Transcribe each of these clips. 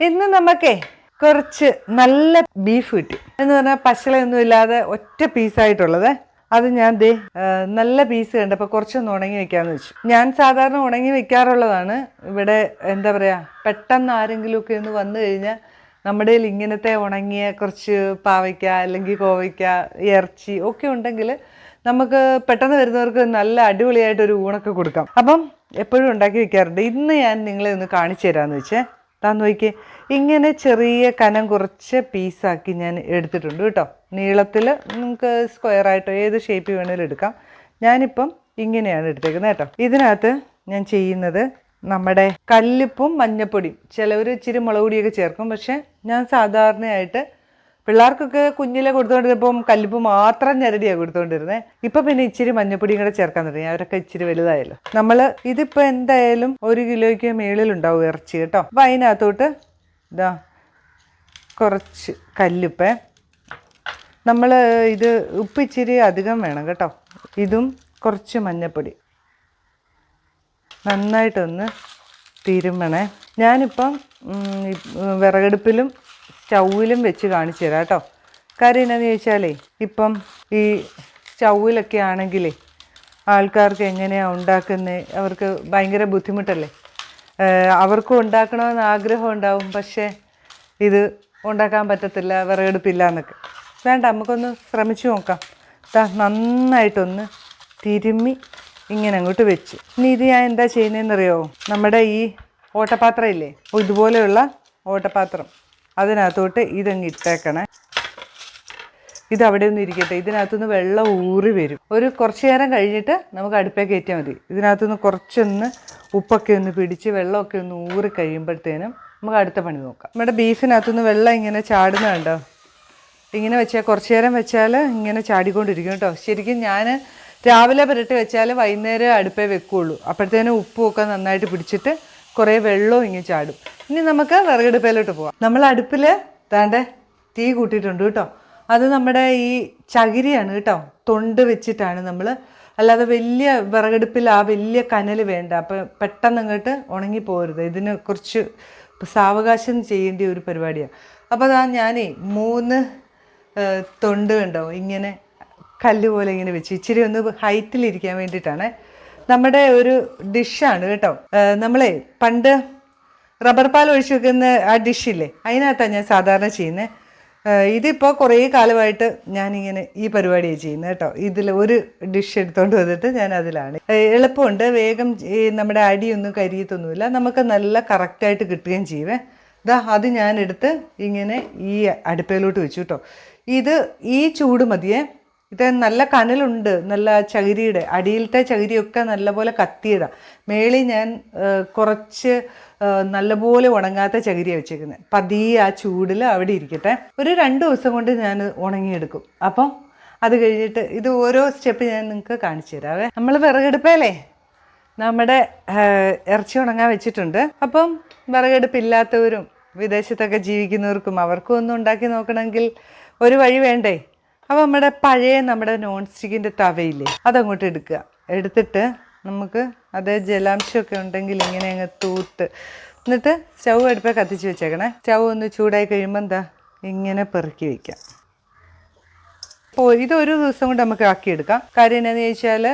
ഇന്ന് നമുക്ക് കുറച്ച് നല്ല ബീഫ് കിട്ടി. എന്ന് പറഞ്ഞാൽ പശളയൊന്നും ഇല്ലാതെ ഒറ്റ പീസായിട്ടുള്ളത് അത് ഞാൻ ദേ നല്ല പീസ് കണ്ടപ്പോൾ കുറച്ചൊന്ന് ഉണങ്ങി വെക്കാന്ന് വെച്ചു. ഞാൻ സാധാരണ ഉണങ്ങി വെക്കാറുള്ളതാണ്. ഇവിടെ എന്താ പറയുക പെട്ടെന്ന് ആരെങ്കിലുമൊക്കെ ഒന്ന് വന്നു കഴിഞ്ഞാൽ നമ്മുടെ ഇങ്ങനത്തെ ഉണങ്ങിയ കുറച്ച് പാവയ്ക്ക അല്ലെങ്കിൽ കോവയ്ക്ക ഇറച്ചി ഒക്കെ ഉണ്ടെങ്കിൽ നമുക്ക് പെട്ടെന്ന് വരുന്നവർക്ക് നല്ല അടിപൊളിയായിട്ടൊരു ഊണൊക്കെ കൊടുക്കാം. അപ്പം എപ്പോഴും ഉണ്ടാക്കി വെക്കാറുണ്ട്. ഇന്ന് ഞാൻ നിങ്ങളെ ഒന്ന് കാണിച്ചു തരാമെന്ന് വെച്ചേ. താന്ന് നോക്കിയേ. ഇങ്ങനെ ചെറിയ കനം കുറച്ച് പീസാക്കി ഞാൻ എടുത്തിട്ടുണ്ട് കേട്ടോ. നീളത്തിൽ നിങ്ങൾക്ക് സ്ക്വയർ ആയിട്ടോ ഏത് ഷേപ്പ് വേണമെങ്കിലും എടുക്കാം. ഞാനിപ്പം ഇങ്ങനെയാണ് എടുത്തേക്കുന്നത് കേട്ടോ. ഇതിനകത്ത് ഞാൻ ചെയ്യുന്നത് നമ്മുടെ കല്ലുപ്പും മഞ്ഞപ്പൊടിയും. ചിലവർ ഇച്ചിരി മുളക് പൊടിയൊക്കെ ചേർക്കും പക്ഷേ ഞാൻ സാധാരണയായിട്ട് പിള്ളേർക്കൊക്കെ കുഞ്ഞിലെ കൊടുത്തുകൊണ്ടിരുന്നപ്പം കല്ലുപ്പ് മാത്രം ഞരടിയാണ് കൊടുത്തുകൊണ്ടിരുന്നത് ഇപ്പം പിന്നെ ഇച്ചിരി മഞ്ഞപ്പൊടിയും കൂടെ ചേർക്കാൻ തുടങ്ങി. അവരൊക്കെ ഇച്ചിരി വലുതായല്ലോ. നമ്മൾ ഇതിപ്പോൾ എന്തായാലും ഒരു കിലോയ്ക്ക് മേളിലുണ്ടാവും ഇറച്ചി കേട്ടോ. അപ്പം അതിനകത്തോട്ട് ഇതാ കുറച്ച് കല്ലുപ്പ്. നമ്മൾ ഇത് ഉപ്പ് ഇച്ചിരി അധികം വേണം കേട്ടോ. ഇതും കുറച്ച് മഞ്ഞപ്പൊടി. നന്നായിട്ടൊന്ന് തിരുമ്മണേ ഞാനിപ്പം വിറകടുപ്പിലും സ്റ്റൗവിലും വെച്ച് കാണിച്ചു തരാം കേട്ടോ. കാര്യം എന്നാന്ന് ചോദിച്ചാലേ ഇപ്പം ഈ സ്റ്റൗവിലൊക്കെ ആണെങ്കിലേ ആൾക്കാർക്ക് എങ്ങനെയാണ് ഉണ്ടാക്കുന്നത് അവർക്ക് ഭയങ്കര ബുദ്ധിമുട്ടല്ലേ? അവർക്കും ഉണ്ടാക്കണമെന്ന് ആഗ്രഹം ഉണ്ടാവും പക്ഷേ ഇത് ഉണ്ടാക്കാൻ പറ്റത്തില്ല വിറകെടുപ്പില്ല എന്നൊക്കെ. വേണ്ട നമുക്കൊന്ന് ശ്രമിച്ചു നോക്കാം. ദാ നന്നായിട്ടൊന്ന് തിരുമ്മി ഇങ്ങനെ അങ്ങോട്ട് വെച്ച്. ഇനി ഇത് ഞാൻ എന്താ ചെയ്യുന്നതെന്നറിയോ നമ്മുടെ ഈ ഓട്ടപാത്രം ഇല്ലേ? ഇതുപോലെയുള്ള ഓട്ടപാത്രം. അതിനകത്തോട്ട് ഇതങ്ങ് ഇട്ടേക്കണേ. ഇത് അവിടെ ഒന്ന് ഇരിക്കട്ടെ. ഇതിനകത്തുനിന്ന് വെള്ളം ഊറി വരും. ഒരു കുറച്ച് നേരം കഴിഞ്ഞിട്ട് നമുക്ക് അടുപ്പേ കയറ്റിയാൽ മതി. ഇതിനകത്തുനിന്ന് കുറച്ചൊന്ന് ഉപ്പൊക്കെ ഒന്ന് പിടിച്ച് വെള്ളമൊക്കെ ഒന്ന് ഊറി കഴിയുമ്പോഴത്തേനും നമുക്ക് അടുത്ത പണി നോക്കാം. നമ്മുടെ ബീഫിനകത്തുനിന്ന് വെള്ളം ഇങ്ങനെ ചാടുന്നുണ്ടോ ഇങ്ങനെ വെച്ചാൽ കുറച്ച് നേരം വെച്ചാൽ ഇങ്ങനെ ചാടിക്കൊണ്ടിരിക്കും കേട്ടോ. ശരിക്കും ഞാൻ രാവിലെ പുരട്ടി വെച്ചാൽ വൈകുന്നേരം അടുപ്പേ വെക്കുള്ളൂ. അപ്പോഴത്തേനും ഉപ്പും ഒക്കെ നന്നായിട്ട് പിടിച്ചിട്ട് കുറേ വെള്ളവും ഇങ്ങി ചാടും. ഇനി നമുക്ക് വിറകടുപ്പയിലോട്ട് പോവാം. നമ്മൾ അടുപ്പിൽ താണ്ടെ തീ കൂട്ടിയിട്ടുണ്ട് കേട്ടോ. അത് നമ്മുടെ ഈ ചകിരിയാണ് കേട്ടോ. തൊണ്ട് വെച്ചിട്ടാണ് നമ്മൾ അല്ലാതെ വലിയ വിറകടുപ്പിൽ ആ വലിയ കനൽ വേണ്ട. അപ്പം പെട്ടെന്ന് അങ്ങോട്ട് ഉണങ്ങി പോകരുത്. ഇതിന് കുറച്ച് സാവകാശം ചെയ്യേണ്ട ഒരു പരിപാടിയാണ് അപ്പോൾ അതാ ഞാനേ മൂന്ന് തൊണ്ട് കണ്ടോ? ഇങ്ങനെ കല്ല് പോലെ ഇങ്ങനെ വെച്ച്. ഇച്ചിരി ഒന്ന് ഹൈറ്റിലിരിക്കാൻ വേണ്ടിയിട്ടാണ്. നമ്മുടെ ഒരു ഡിഷാണ് കേട്ടോ. നമ്മളെ പണ്ട് റബ്ബർ പാൽ ഒഴിച്ച് വെക്കുന്ന ആ ഡിഷില്ലേ? അതിനകത്താണ് ഞാൻ സാധാരണ ചെയ്യുന്നത് ഇതിപ്പോൾ കുറേ കാലമായിട്ട് ഞാനിങ്ങനെ ഈ പരിപാടിയാണ് ചെയ്യുന്നത് കേട്ടോ. ഇതിൽ ഒരു ഡിഷ് എടുത്തുകൊണ്ട് വന്നിട്ട് ഞാൻ അതിലാണ്. എളുപ്പമുണ്ട്. വേഗം നമ്മുടെ അടിയൊന്നും കരിയത്തൊന്നുമില്ല. നമുക്ക് നല്ല കറക്റ്റായിട്ട് കിട്ടുകയും ചെയ്യുവേ. ഇതാ അത് ഞാനെടുത്ത് ഇങ്ങനെ ഈ അടുപ്പയിലോട്ട് വെച്ചു കേട്ടോ. ഇത് ഈ ചൂട് മതിയേ. ഇത് നല്ല കനലുണ്ട് നല്ല ചകിരിയുടെ അടിയിലത്തെ ചകിരിയൊക്കെ നല്ലപോലെ കത്തിയതാണ് മേളിൽ ഞാൻ കുറച്ച് നല്ലപോലെ ഉണങ്ങാത്ത ചകിരിയാണ് വെച്ചേക്കുന്നത് പതിയെ ആ ചൂടിൽ അവിടെ ഇരിക്കട്ടെ. ഒരു രണ്ട് ദിവസം കൊണ്ട് ഞാൻ ഉണങ്ങിയെടുക്കും. അപ്പം അത് കഴിഞ്ഞിട്ട് ഇത് ഓരോ സ്റ്റെപ്പ് ഞാൻ നിങ്ങൾക്ക് കാണിച്ചു തരാവേ. നമ്മൾ വിറകെടുപ്പല്ലേ നമ്മുടെ ഇറച്ചി ഉണങ്ങാൻ വെച്ചിട്ടുണ്ട്. അപ്പം വിറകെടുപ്പില്ലാത്തവരും വിദേശത്തൊക്കെ ജീവിക്കുന്നവർക്കും അവർക്കും ഒന്നും ഉണ്ടാക്കി നോക്കണമെങ്കിൽ ഒരു വഴി വേണ്ടേ? അപ്പോൾ നമ്മുടെ പഴയ നമ്മുടെ നോൺ സ്റ്റിക്കിന്റെ തവയില്ലേ അതങ്ങോട്ട് എടുക്കുക. എടുത്തിട്ട് നമുക്ക് അത് ജലാംശമൊക്കെ ഉണ്ടെങ്കിൽ ഇങ്ങനെ അങ്ങ് തൂത്ത് എന്നിട്ട് സ്റ്റൗ അടുപ്പ് കത്തിച്ച് വെച്ചേക്കണേ. സ്റ്റൗ ഒന്ന് ചൂടായി കഴിയുമ്പോൾ എന്താ ഇങ്ങനെ പെറുക്കി വയ്ക്കാം അപ്പോൾ ഇത് ഒരു ദിവസം കൊണ്ട് നമുക്ക് ആക്കിയെടുക്കാം കാര്യം എന്താണെന്ന് ചോദിച്ചാൽ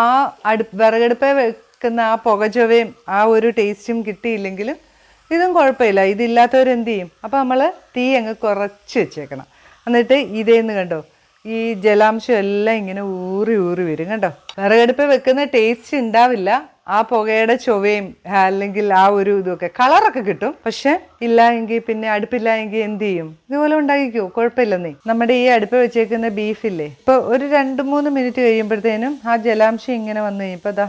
ആ അടുപ്പ് വിറകടുപ്പേ വെക്കുന്ന ആ പുകചൊവയും ആ ഒരു ടേസ്റ്റും കിട്ടിയില്ലെങ്കിലും ഇതും കുഴപ്പമില്ല. ഇതില്ലാത്തവരെന്ത് ചെയ്യും? അപ്പോൾ നമ്മൾ തീ അങ്ങ് കുറച്ച് വെച്ചേക്കണം. എന്നിട്ട് ഇതേന്ന് കണ്ടോ? ഈ ജലാംശം എല്ലാം ഇങ്ങനെ ഊറി ഊറി വരും കണ്ടോ? വിറകടുപ്പ് വെക്കുന്ന ടേസ്റ്റ് ഉണ്ടാവില്ല. ആ പുകയുടെ ചൊവയും അല്ലെങ്കിൽ ആ ഒരു ഇതൊക്കെ കളറൊക്കെ കിട്ടും. പക്ഷെ ഇല്ല എങ്കിൽ പിന്നെ അടുപ്പില്ല എങ്കിൽ എന്ത് ചെയ്യും? ഇതുപോലെ ഉണ്ടാക്കിക്കോ കുഴപ്പമില്ലെന്നേ. നമ്മുടെ ഈ അടുപ്പ് വെച്ചേക്കുന്ന ബീഫില്ലേ ഇപ്പൊ ഒരു രണ്ട് മൂന്ന് മിനിറ്റ് കഴിയുമ്പോഴത്തേനും ആ ജലാംശം ഇങ്ങനെ വന്നു കഴിയുമ്പോൾ അതാ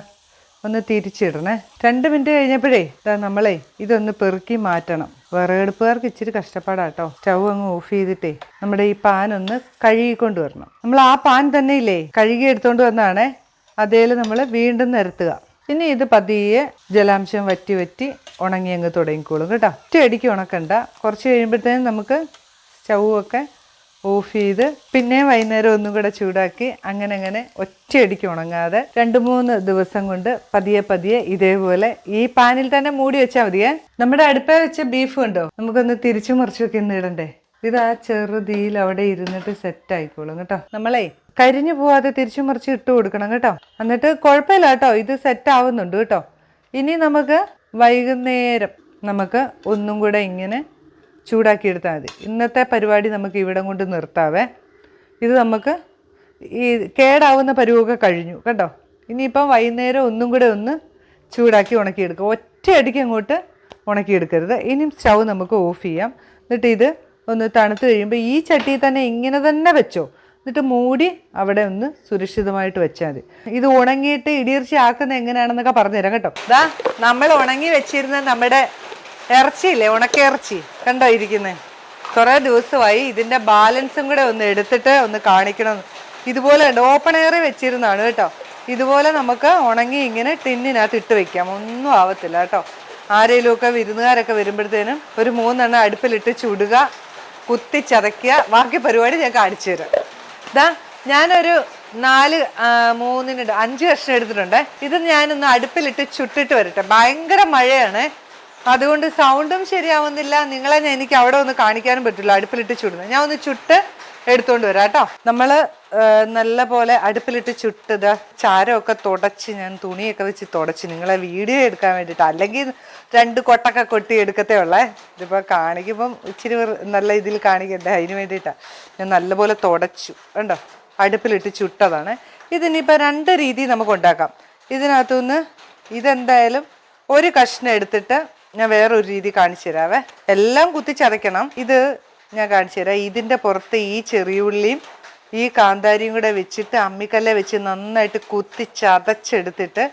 ഒന്ന് തിരിച്ചിടണേ. രണ്ട് മിനിറ്റ് കഴിഞ്ഞപ്പോഴേ ഇതാ നമ്മളെ ഇതൊന്ന് പെറുക്കി മാറ്റണം. വിറകടുപ്പുകാർക്ക് ഇച്ചിരി കഷ്ടപ്പാടാട്ടോ. സ്റ്റൗ അങ്ങ് ഓഫ് ചെയ്തിട്ടേ നമ്മുടെ ഈ പാൻ ഒന്ന് കഴുകിക്കൊണ്ട് വരണം. നമ്മൾ ആ പാൻ തന്നെ ഇല്ലേ കഴുകി എടുത്തുകൊണ്ട് വന്നാണേ അതേൽ നമ്മൾ വീണ്ടും നിരത്തുക. പിന്നെ ഇത് പതിയെ ജലാംശം വറ്റി വറ്റി ഉണങ്ങി അങ്ങ് തുടങ്ങിക്കോളും കേട്ടോ. ഒറ്റ അടിക്ക് ഉണക്കണ്ട. കുറച്ച് കഴിയുമ്പോഴത്തേനും നമുക്ക് സ്റ്റൗ ഒക്കെ ഓഫ് ചെയ്ത് പിന്നെ വൈകുന്നേരം ഒന്നും കൂടെ ചൂടാക്കി അങ്ങനെ അങ്ങനെ ഒറ്റയടിക്ക് ഉണങ്ങാതെ രണ്ട് മൂന്ന് ദിവസം കൊണ്ട് പതിയെ പതിയെ ഇതേപോലെ ഈ പാനിൽ തന്നെ മൂടി വെച്ചാൽ മതിയേ നമ്മുടെ അടുപ്പേ വെച്ച ബീഫ് ഉണ്ടോ? നമുക്കൊന്ന് തിരിച്ചു മറിച്ചൊക്കെ ഇന്ന് ഇടണ്ടേ? ഇത് ആ ചെറുതീയിൽ അവിടെ ഇരുന്നിട്ട് സെറ്റ് ആയിക്കോളും കേട്ടോ. നമ്മളെ കരിഞ്ഞു പോവാതെ തിരിച്ചു മറിച്ച് ഇട്ട് കൊടുക്കണം കേട്ടോ. എന്നിട്ട് കുഴപ്പമില്ല കേട്ടോ ഇത് സെറ്റ് ആവുന്നുണ്ട് കേട്ടോ. ഇനി നമുക്ക് വൈകുന്നേരം നമുക്ക് ഒന്നും കൂടെ ഇങ്ങനെ ചൂടാക്കി എടുത്താൽ മതി. ഇന്നത്തെ പരിപാടി നമുക്ക് ഇവിടം കൊണ്ട് നിർത്താവേ. ഇത് നമുക്ക് ഈ കേടാവുന്ന പരുവൊക്കെ കഴിഞ്ഞു കേട്ടോ ഇനിയിപ്പം വൈകുന്നേരം ഒന്നും കൂടെ ഒന്ന് ചൂടാക്കി ഉണക്കിയെടുക്കുക. ഒറ്റയടിക്ക് അങ്ങോട്ട് ഉണക്കിയെടുക്കരുത്. ഇനിയും സ്റ്റൗ നമുക്ക് ഓഫ് ചെയ്യാം. എന്നിട്ട് ഇത് ഒന്ന് തണുത്ത് കഴിയുമ്പോൾ ഈ ചട്ടിയിൽ തന്നെ ഇങ്ങനെ തന്നെ വെച്ചോ. എന്നിട്ട് മൂടി അവിടെ ഒന്ന് സുരക്ഷിതമായിട്ട് വെച്ചാൽ മതി. ഇത് ഉണങ്ങിയിട്ട് ഇടിയിറച്ചി ആക്കുന്ന എങ്ങനെയാണെന്നൊക്കെ പറഞ്ഞുതരാം കേട്ടോ. ഇതാ നമ്മൾ ഉണങ്ങി വെച്ചിരുന്ന നമ്മുടെ ഇറച്ചിയില്ലേ? ഉണക്ക ഇറച്ചി. കണ്ടോ ഇരിക്കുന്നത് കുറേ ദിവസമായി ഇതിന്റെ ബാലൻസും കൂടെ ഒന്ന് എടുത്തിട്ട് ഒന്ന് കാണിക്കണം. ഇതുപോലെ ഉണ്ട്. ഓപ്പൺ എയറിൽ വെച്ചിരുന്നാണ് കേട്ടോ. ഇതുപോലെ നമുക്ക് ഉണങ്ങി ഇങ്ങനെ ടിന്നിനകത്ത് ഇട്ട് വെക്കാം. ഒന്നും ആവത്തില്ല കേട്ടോ. ആരെങ്കിലുമൊക്കെ വിരുന്നുകാരൊക്കെ വരുമ്പോഴത്തേനും ഒരു മൂന്നെണ്ണം അടുപ്പിലിട്ട് ചുടുക കുത്തി ചതയ്ക്കുക. ബാക്കി പരിപാടി ഞാൻ കാണിച്ചു തരാം. ഇതാ ഞാനൊരു നാല് മൂന്നിന് അഞ്ച് കഷ്ണം എടുത്തിട്ടുണ്ട്. ഇത് ഞാനൊന്ന് അടുപ്പിലിട്ട് ചുട്ടിട്ട് വരട്ടെ. ഭയങ്കര മഴയാണ്. അതുകൊണ്ട് സൗണ്ടും ശരിയാവുന്നില്ല. നിങ്ങളെ എനിക്ക് അവിടെ ഒന്ന് കാണിക്കാനും പറ്റില്ല. അടുപ്പിലിട്ട് ചുടുന്നത് ഞാൻ ഒന്ന് ചുട്ട് എടുത്തുകൊണ്ട് വരാം കേട്ടോ. നമ്മൾ നല്ല പോലെ അടുപ്പിലിട്ട് ചുട്ടത് ചാരമൊക്കെ തുടച്ച് ഞാൻ തുണിയൊക്കെ വെച്ച് തുടച്ച് നിങ്ങളെ വീഡിയോ എടുക്കാൻ വേണ്ടിയിട്ട്. അല്ലെങ്കിൽ രണ്ട് കൊട്ടൊക്കെ കൊട്ടി എടുക്കത്തേ ഉള്ളേ. ഇതിപ്പോൾ കാണിക്കുമ്പം ഇച്ചിരി നല്ല ഇതിൽ കാണിക്കണ്ടേ? അതിന് വേണ്ടിട്ടാ ഞാൻ നല്ലപോലെ തുടച്ചു. കണ്ടോ? അടുപ്പിലിട്ട് ചുട്ടതാണ്. ഇതിനിപ്പോൾ രണ്ട് രീതി നമുക്ക് ഉണ്ടാക്കാം. ഇതിനകത്തുനിന്ന് ഇതെന്തായാലും ഒരു കഷ്ണം എടുത്തിട്ട് ഞാൻ വേറൊരു രീതി കാണിച്ചു തരാവേ. എല്ലാം കുത്തി ചതയ്ക്കണം ഇത് ഞാൻ കാണിച്ചു തരാം. ഇതിന്റെ പുറത്ത് ഈ ചെറിയുള്ളിയും ഈ കാന്താരിയും കൂടെ വെച്ചിട്ട് അമ്മിക്കല്ലെ വെച്ച് നന്നായിട്ട് കുത്തി ചതച്ചെടുത്തിട്ട്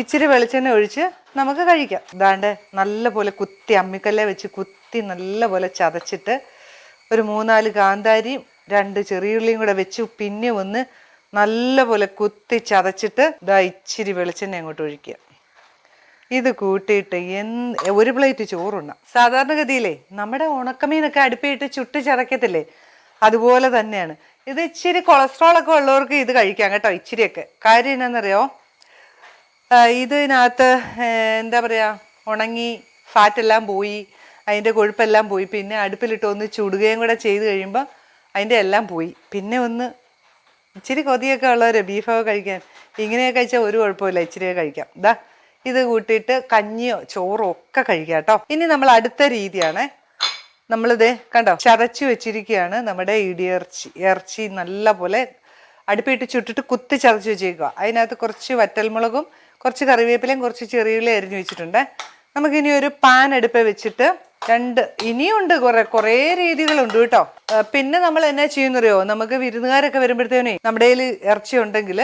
ഇച്ചിരി വെളിച്ചെണ്ണ ഒഴിച്ച് നമുക്ക് കഴിക്കാം. ഇതാണ്ട് നല്ലപോലെ കുത്തി അമ്മിക്കല്ലെ വെച്ച് കുത്തി നല്ലപോലെ ചതച്ചിട്ട് ഒരു മൂന്നാൽ കാന്താരിയും രണ്ട് ചെറിയുള്ളിയും കൂടെ വെച്ച് പിന്നെ ഒന്ന് നല്ലപോലെ കുത്തി ചതച്ചിട്ട് ഇതാ ഇച്ചിരി വെളിച്ചെണ്ണ അങ്ങോട്ട് ഒഴിക്കുക. ഇത് കൂട്ടിയിട്ട് എന്ത് ഒരു പ്ലേറ്റ് ചോറുണ്ണാം. സാധാരണഗതിയിലേ നമ്മുടെ ഉണക്കമീനൊക്കെ അടുപ്പിയിട്ട് ചുട്ട് ചതക്കത്തില്ലേ അതുപോലെ തന്നെയാണ്. ഇത് ഇച്ചിരി കൊളസ്ട്രോൾ ഒക്കെ ഉള്ളവർക്ക് ഇത് കഴിക്കാം കേട്ടോ ഇച്ചിരിയൊക്കെ. കാര്യം എന്നാന്നറിയോ? ആ, ഇതിനകത്ത് എന്താ പറയുക ഉണങ്ങി ഫാറ്റെല്ലാം പോയി അതിന്റെ കൊഴുപ്പെല്ലാം പോയി. പിന്നെ അടുപ്പിലിട്ട് ഒന്ന് ചുടുകയും കൂടെ ചെയ്ത് കഴിയുമ്പോൾ അതിന്റെ എല്ലാം പോയി. പിന്നെ ഒന്ന് ഇച്ചിരി കൊതിയൊക്കെ ഉള്ളവർ ബീഫൊക്കെ കഴിക്കാൻ ഇങ്ങനെയൊക്കെ കഴിച്ചാൽ ഒരു കുഴപ്പമില്ല ഇച്ചിരിയൊക്കെ കഴിക്കാം. ഇതാ ഇത് കൂട്ടിയിട്ട് കഞ്ഞിയോ ചോറോ ഒക്കെ കഴിക്കാം കേട്ടോ. ഇനി നമ്മൾ അടുത്ത രീതിയാണ്. നമ്മളിത് കണ്ടോ? ചതച്ചു വെച്ചിരിക്കുകയാണ് നമ്മുടെ ഇടിയിറച്ചി ഇറച്ചി. നല്ല പോലെ അടുപ്പിട്ട് ചുട്ടിട്ട് കുത്തി ചതച്ച് വെച്ചേക്കുക. അതിനകത്ത് കുറച്ച് വറ്റൽമുളകും കുറച്ച് കറിവേപ്പിലയും കുറച്ച് ചെറിയുള്ളി അരിഞ്ഞു വെച്ചിട്ടുണ്ട്. നമുക്കിനി ഒരു പാൻ അടുപ്പ് വെച്ചിട്ട് രണ്ട് ഇനിയുണ്ട് കുറെ കുറേ രീതികളുണ്ട് കേട്ടോ. പിന്നെ നമ്മൾ എന്നാ ചെയ്യുന്നറിയോ? നമുക്ക് വിരുന്നുകാരൊക്കെ വരുമ്പോഴത്തേനേ നമ്മുടെ കയ്യിൽ ഇറച്ചി ഉണ്ടെങ്കിൽ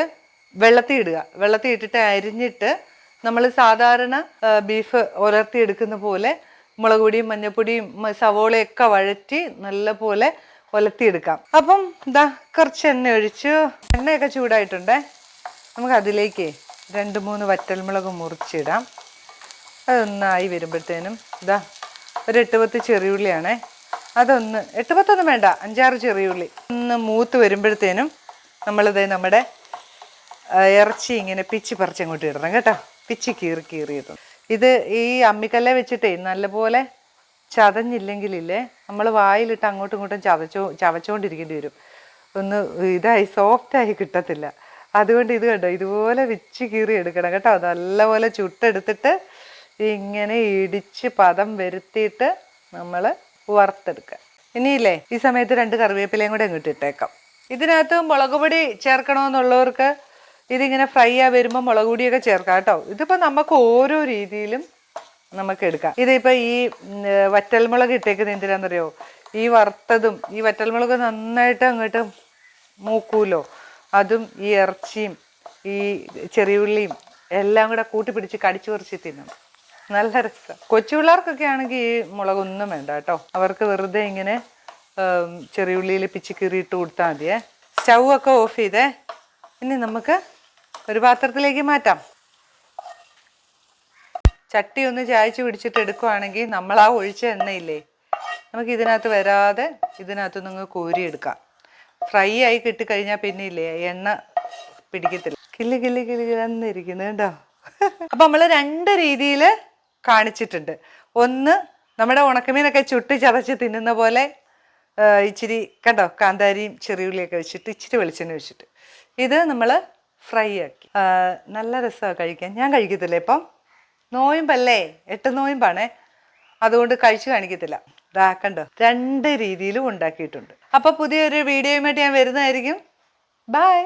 വെള്ളത്തിൽ ഇടുക. വെള്ളത്തിൽ ഇട്ടിട്ട് അരിഞ്ഞിട്ട് നമ്മൾ സാധാരണ ബീഫ് ഉലർത്തിയെടുക്കുന്ന പോലെ മുളക് പൊടിയും മഞ്ഞപ്പൊടിയും സവോളയൊക്കെ വഴറ്റി നല്ല പോലെ ഒലത്തിയെടുക്കാം അപ്പം ഇതാ കുറച്ച് എണ്ണ ഒഴിച്ച് എണ്ണയൊക്കെ ചൂടായിട്ടുണ്ടേ. നമുക്ക് അതിലേക്ക് രണ്ട് മൂന്ന് വറ്റൽമുളക് മുറിച്ചിടാം. അതൊന്നായി വരുമ്പോഴത്തേനും ഇതാ ഒരു എട്ട് പത്ത് ചെറിയുള്ളിയാണേ. അതൊന്ന് എട്ട് പത്തൊന്നും വേണ്ട അഞ്ചാറ് ചെറിയുള്ളി. ഒന്ന് മൂത്ത് വരുമ്പോഴത്തേനും നമ്മളിത് നമ്മുടെ ഇറച്ചി ഇങ്ങനെ പിച്ചി പറിച്ചങ്ങോട്ട് ഇടണം കേട്ടോ. പിച്ചി കീറി കീറിയത് ഇത് ഈ അമ്മിക്കല്ലെ വെച്ചിട്ടേ നല്ലപോലെ ചതഞ്ഞില്ലെങ്കിലില്ലേ നമ്മൾ വായിലിട്ട് അങ്ങോട്ടും ഇങ്ങോട്ടും ചതച്ചോ ചവച്ചുകൊണ്ടിരിക്കേണ്ടി വരും. ഒന്ന് ഇതായി സോഫ്റ്റായി കിട്ടത്തില്ല. അതുകൊണ്ട് ഇത് കണ്ടോ ഇതുപോലെ വെച്ച് കീറി എടുക്കണം കേട്ടോ. നല്ലപോലെ ചുട്ടെടുത്തിട്ട് ഇങ്ങനെ ഇടിച്ച് പദം വരുത്തിയിട്ട് നമ്മൾ വറുത്തെടുക്കുക. ഇനിയില്ലേ ഈ സമയത്ത് രണ്ട് കറിവേപ്പിലയും കൂടെ അങ്ങോട്ട് ഇട്ടേക്കാം ഇതിനകത്ത് മുളക് പൊടി ചേർക്കണമെന്നുള്ളവർക്ക് ഇതിങ്ങനെ ഫ്രൈ ആ വരുമ്പോൾ മുളക് പൊടിയൊക്കെ ചേർക്കാം കേട്ടോ. ഇതിപ്പോൾ നമുക്ക് ഓരോ രീതിയിലും നമുക്ക് എടുക്കാം. ഇതിപ്പോൾ ഈ വറ്റൽമുളക് ഇട്ടേക്കുന്നത് എന്തിനാണെന്നറിയോ ഈ വറുത്തതും ഈ വറ്റൽമുളക് നന്നായിട്ട് അങ്ങോട്ട് മൂക്കൂലോ? അതും ഈ ഇറച്ചിയും ഈ ചെറിയുള്ളിയും എല്ലാം കൂടെ കൂട്ടി പിടിച്ച് കടിച്ചു പറിച്ച് തിന്നും. നല്ല രസം. കൊച്ചു പിള്ളേർക്കൊക്കെ ആണെങ്കിൽ ഈ മുളകൊന്നും വേണ്ട കേട്ടോ. അവർക്ക് വെറുതെ ഇങ്ങനെ ചെറിയ ചെറിയുള്ളിയിൽ പിച്ചിക്കീറിയിട്ട് കൊടുത്താൽ മതിയേ. സ്റ്റൗ ഒക്കെ ഓഫ് ചെയ്തേ. ഇനി നമുക്ക് ഒരു പാത്രത്തിലേക്ക് മാറ്റാം. ചട്ടി ഒന്ന് ചായച്ച് പിടിച്ചിട്ട് എടുക്കുവാണെങ്കിൽ നമ്മൾ ആ ഒഴിച്ച എണ്ണയില്ലേ നമുക്ക് ഇതിനകത്ത് വരാതെ ഇതിനകത്ത് നിങ്ങൾ കോരി എടുക്കാം ഫ്രൈ ആയി കിട്ടിക്കഴിഞ്ഞാൽ പിന്നെ ഇല്ലേ എണ്ണ പിടിക്കത്തില്ല. കില്ല് കില്ല് കില്ല് കിളന്നിരിക്കുന്നു കേട്ടോ. അപ്പം നമ്മൾ രണ്ട് രീതിയിൽ കാണിച്ചിട്ടുണ്ട്. ഒന്ന് നമ്മുടെ ഉണക്കമീനൊക്കെ ചുട്ട് ചതച്ച് തിന്നുന്ന പോലെ ഇച്ചിരി കണ്ടോ കാന്താരിയും ചെറിയുള്ളിയൊക്കെ വെച്ചിട്ട് ഇച്ചിരി വെളിച്ചെണ്ണ വെച്ചിട്ട് ഇത് നമ്മൾ ഫ്രൈ ആക്കി നല്ല രസമാണ് കഴിക്കാൻ. ഞാൻ കഴിക്കത്തില്ല ഇപ്പം. നോയമ്പല്ലേ? എട്ട് നോയമ്പാണേ. അതുകൊണ്ട് കഴിച്ചു കാണിക്കത്തില്ല. ദാ കണ്ടോ? രണ്ട് രീതിയിലും ഉണ്ടാക്കിയിട്ടുണ്ട്. അപ്പോൾ പുതിയൊരു വീഡിയോയുമായിട്ട് ഞാൻ വരുന്നതായിരിക്കും. ബൈ